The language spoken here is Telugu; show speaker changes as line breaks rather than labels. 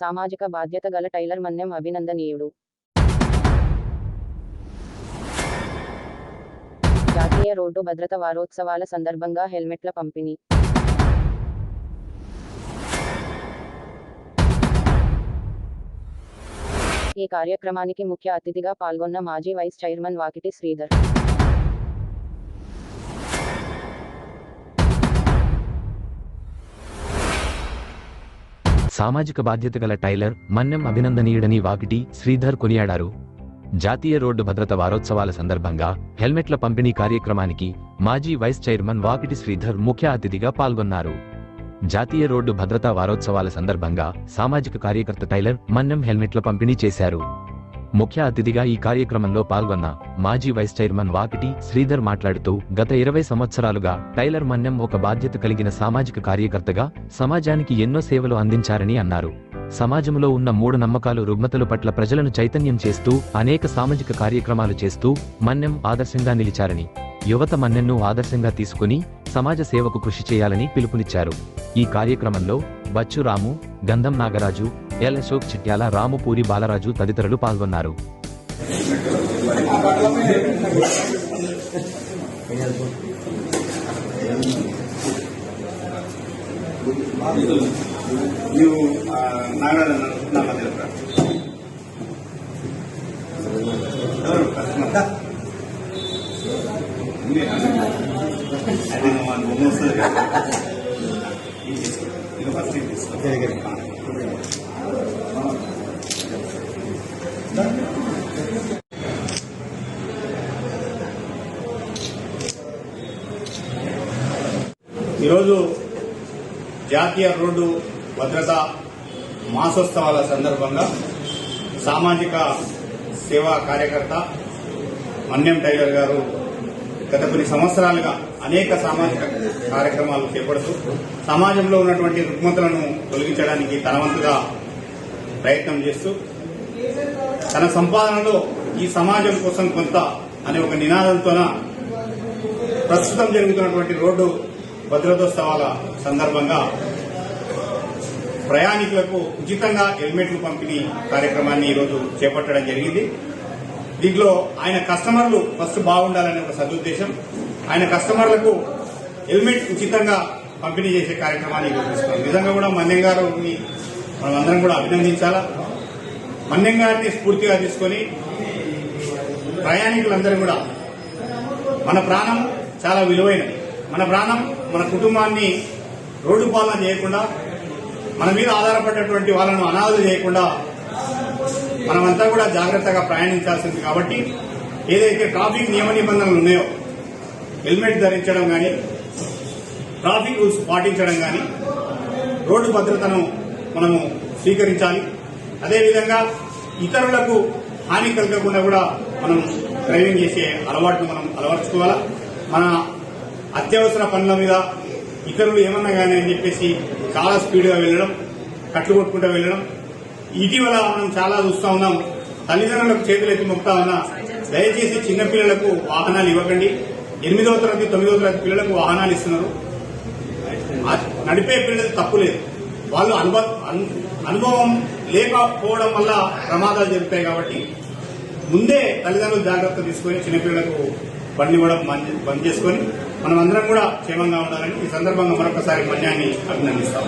సామాజిక బాధ్యత గల టైలర్ మన్యం అభినందనీయుడు. జాతీయ రోడ్డు భద్రత వారోత్సవాల సందర్భంగా హెల్మెట్ల పంపిణీ. ఈ కార్యక్రమానికి ముఖ్య అతిథిగా పాల్గొన్న మాజీ వైస్ చైర్మన్ వాకిటి శ్రీధర్.
సామాజిక బాధ్యత గల టైలర్ మన్నెం అభినందనీయుడని వాకిటి శ్రీధర్ కొనియాడారు. జాతీయ రోడ్డు భద్రత వారోత్సవాల సందర్భంగా హెల్మెట్ల పంపిణీ కార్యక్రమానికి మాజీ వైస్ చైర్మన్ వాకిటి శ్రీధర్ ముఖ్య అతిథిగా పాల్గొన్నారు. జాతీయ రోడ్డు భద్రతా వారోత్సవాల సందర్భంగా సామాజిక కార్యకర్త టైలర్ మన్నెం హెల్మెట్ల పంపిణీ చేశారు. ముఖ్య అతిథిగా ఈ కార్యక్రమంలో పాల్గొన్న మాజీ వైస్ చైర్మన్ వాకిటి శ్రీధర్ మాట్లాడుతూ గత ఇరవై సంవత్సరాలుగా టైలర్ మన్యం ఒక బాధ్యత కలిగిన సామాజిక కార్యకర్తగా సమాజానికి ఎన్నో సేవలు అందించారని అన్నారు. సమాజంలో ఉన్న మూడు నమ్మకాలు రుగ్మతల పట్ల ప్రజలను చైతన్యం చేస్తూ అనేక సామాజిక కార్యక్రమాలు చేస్తూ మన్యం ఆదర్శంగా నిలిచారని యువత మన్నెన్ను ఆదర్శంగా తీసుకుని సమాజ సేవకు కృషి చేయాలని పిలుపునిచ్చారు. ఈ కార్యక్రమంలో బచ్చురాము గంధం నాగరాజు ఎల్ అశోక్ చిట్యాల రాముపూరి బాలరాజు తదితరులు పాల్గొన్నారు.
ఈరోజు జాతీయ రోడ్డు భద్రత మాసోత్సవాల సందర్భంగా సామాజిక సేవా కార్యకర్త మన్యం టైలర్ గారు గత కొన్ని సంవత్సరాలుగా అనేక సామాజిక కార్యక్రమాలు చేపడుతూ సమాజంలో ఉన్నటువంటి రుగ్మతలను తొలగించడానికి తనవంతుగా ప్రయత్నం చేస్తూ తన సంపాదనలో ఈ సమాజం కోసం కొంత అనే ఒక నినాదంతోన ప్రస్తుతం జరుగుతున్నటువంటి రోడ్డు భద్రతోత్సవాల సందర్భంగా ప్రయాణికులకు ఉచితంగా హెల్మెట్లు పంపిణీ కార్యక్రమాన్ని ఈరోజు చేపట్టడం జరిగింది. దీంట్లో ఆయన కస్టమర్లు ఫస్ట్ బాగుండాలనే ఒక సదుద్దేశం. ఆయన కస్టమర్లకు హెల్మెట్ ఉచితంగా పంపిణీ చేసే కార్యక్రమాన్ని నిర్వహిస్తున్నాం నిజంగా కూడా మన్యం గారిని మనం అందరం కూడా అభినందించాలా? మన్యం గారిని స్ఫూర్తిగా తీసుకొని ప్రయాణికులందరూ కూడా మన ప్రాణం చాలా విలువైనది. మన ప్రాణం మన కుటుంబాన్ని రోడ్డు పాలన చేయకుండా మన మీద ఆధారపడేటువంటి వాళ్ళను అనాథ చేయకుండా మనమంతా కూడా జాగ్రత్తగా ప్రయాణించాల్సింది. కాబట్టి ఏదైతే ట్రాఫిక్ నియమ నిబంధనలు ఉన్నాయో హెల్మెట్ ధరించడం కానీ ట్రాఫిక్ రూల్స్ పాటించడం కానీ రోడ్డు భద్రతను మనము స్వీకరించాలి. అదేవిధంగా ఇతరులకు హాని కలగకుండా కూడా మనం డ్రైవింగ్ చేసే అలవాటును మనం అలవర్చుకోవాలా? మన అత్యవసర పనుల మీద ఇతరులు ఏమన్నా కానీ అని చెప్పేసి చాలా స్పీడ్గా వెళ్ళడం కట్లు కొట్టుకుంటూ వెళ్ళడం. ఇటీవల మనం చాలా చూస్తా ఉన్నాం తల్లిదండ్రులకు చేతులు ఎత్తి మొక్తా ఉన్నా దయచేసి చిన్నపిల్లలకు వాహనాలు ఇవ్వకండి. ఎనిమిదవ తరగతి తొమ్మిదవ తరగతి పిల్లలకు వాహనాలు ఇస్తున్నారు. నడిపే పిల్లలు తప్పు లేదు. వాళ్ళు అనుభవ అనుభవం లేకపోవడం వల్ల ప్రమాదాలు జరుగుతాయి కాబట్టి ముందే తల్లిదండ్రులు జాగ్రత్త తీసుకొని చిన్నపిల్లలకు బండి కూడా బంద్ చేసుకుని చేసుకొని మనం అందరం కూడా క్షేమంగా ఉండాలని ఈ సందర్భంగా మరొకసారి మన్యాన్ని అభినందిస్తాం